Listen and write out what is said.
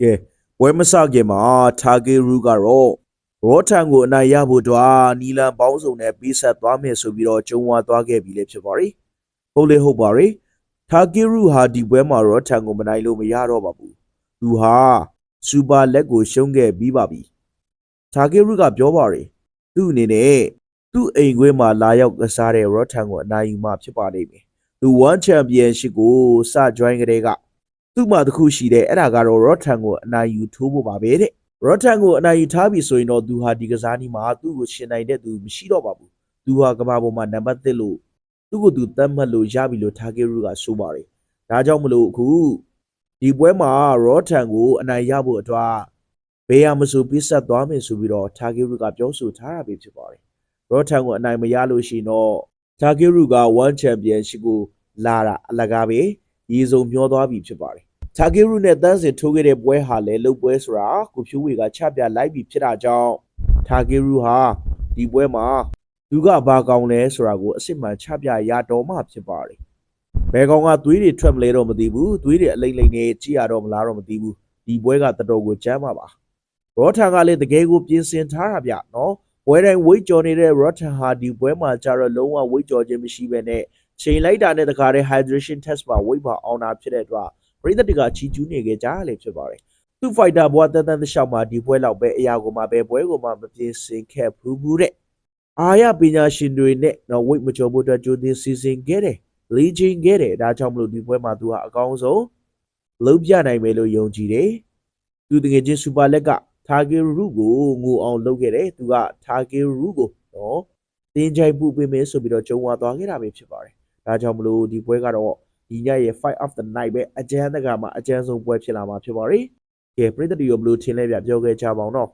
ကဲပွဲမစခင်မှာထာဂေရူကတော့ရောထန်ကိုအနိုင်ရဖို့အတွက်နီလန်ပေါင်းစုံနဲ့ပေးဆက်သွားမယ်ဆိုပြီးတော့ကြုံဝါသွားခဲ့ပြီလေဖြစ်ပါရီဟုတ်လေဟုတ်ပါရီထာဂေရူဟာဒီပွဲမှာရောထန်ကိုမနိုင်လို့မရတော့ပါဘူးသူဟာစူပါလက်ကိုရှုံးခဲ့ပြီးပါပြီထာဂေရူကပြောပါရီသူ့အနေနဲ့သူ့အိမ်ခွေးမှာလာရောက်ကစားတဲ့ရောထန်ကိုအနိုင်ယူမှဖြစ်ပါလိမ့်မယ်သူ1 championship ကိုစ join ကလေးက သူ့မှာတစ်ခုရှိတယ်အဲ့ဒါကတော့ Rotan ကိုအနိုင်ယူထိုးဖို့ပါပဲတဲ့ Rotan ကိုအနိုင်ယူထားပြီဆိုရင်တော့သူဟာဒီကစားနည်းမှာသူ့ကိုရှင်နိုင်တဲ့သူမရှိတော့ပါဘူးသူဟာကမ္ဘာပေါ်မှာနံပါတ်1လို့သူ့ကိုသူသတ်မှတ်လို့ရပြီလို့ Takeru ကဆိုပါတယ်ဒါကြောင့်မလို့အခုဒီပွဲမှာ Rotan ကိုအနိုင်ရဖို့အတွက်ဘေးရမဆိုပြစ်ဆက်သွားမယ်ဆိုပြီးတော့ Takeru ကပြောဆိုထားတာပဲဖြစ်ပါတယ် Rotan ကိုအနိုင်မရလို့ရှိရင်တော့ Takeru က1 championship ကိုလာတာအလကားပဲ ရေစုံမျောသွားပြီဖြစ်ပါတယ်တာဂေရုနဲ့တန်းစင်ထိုးခဲ့တဲ့ပွဲဟာလည်းလုတ်ပွဲဆိုတာကိုဖြိုးဝေကချပြလိုက်ပြီဖြစ်တာကြောင့်တာဂေရုဟာဒီပွဲမှာသူကဘာကောင်းလဲဆိုတာကိုအစ်စ်မှန်ချပြရတော့မှဖြစ်ပါတယ်။ဘယ်ကောင်ကသွေးတွေထွက်မလဲတော့မသိဘူး။သွေးတွေအလိမ့်လိမ့်နဲ့ကြည့်ရတော့မလားတော့မသိဘူး။ဒီပွဲကတော်တော်ကိုကြမ်းပါပါ။ရောထန်ကလည်းတကယ်ကိုပြင်ဆင်ထားတာဗျနော်။ပွဲတိုင်းဝိတ်ကြော်နေတဲ့ရောထန်ဟာဒီပွဲမှာကျတော့လုံးဝဝိတ်ကြော်ခြင်းမရှိဘဲနဲ့ ချိန်လိုက်တာနဲ့တခါတည်း hydration test မှာဝိတ်ပါအောင်တာဖြစ်တဲ့အတွက်ပရိသတ်တွေကချီကျူးနေကြကြလေဖြစ်ပါတယ်သူ့ fighter ဘွားတန်တန်တလျှောက်မှာဒီပွဲလောက်ပဲအရာကိုမှပဲပွဲကိုမှမပြင်းစင်ခဲ့ဘူးဘူးတဲ့အာရပညာရှင်တွေနဲ့တော့ဝိတ်မကျော်ဖို့အတွက်ကြိုတင်စီစဉ်ခဲ့တယ်လီဂျင်ခဲ့တယ်ဒါကြောင့်မလို့ဒီပွဲမှာသူဟာအကောင်းဆုံးလုံးပြနိုင်မယ်လို့ယုံကြည်တယ်သူတကယ်ချင်းစူပါလက်ကထာဂေရုကိုငိုအောင်လုပ်ခဲ့တယ်သူကထာဂေရုကိုနော်တင်းချိုင်ပူပေးမယ်ဆိုပြီးတော့ကြုံဝါသွားခဲ့တာပဲဖြစ်ပါတယ် ဒါကြောင့်မလို့ဒီပွဲကတော့ဒီညရဲ့ fight of the night ပဲအကျန်းတကမှာအကျန်းဆုံးပွဲဖြစ်လာမှာဖြစ်ပါရီ။ကဲပရိသတ်တွေရောဘလို့ထင်လဲပြပြောခဲ့ကြပါအောင်တော့